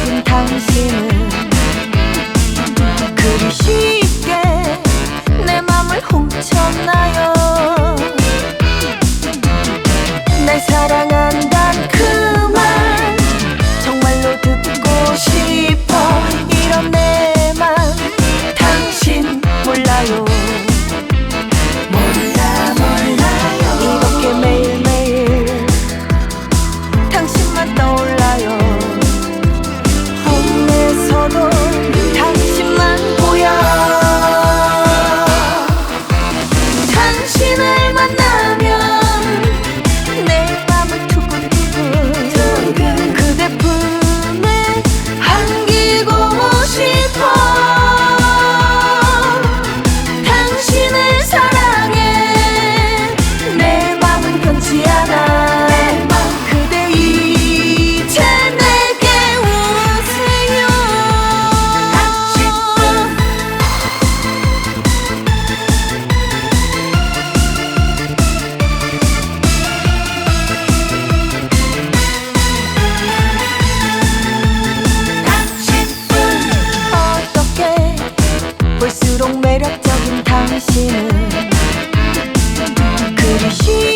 적은 당신은 그리 쉽게 내 맘을 훔쳤나요? 매력적인 당신은 그리 쉬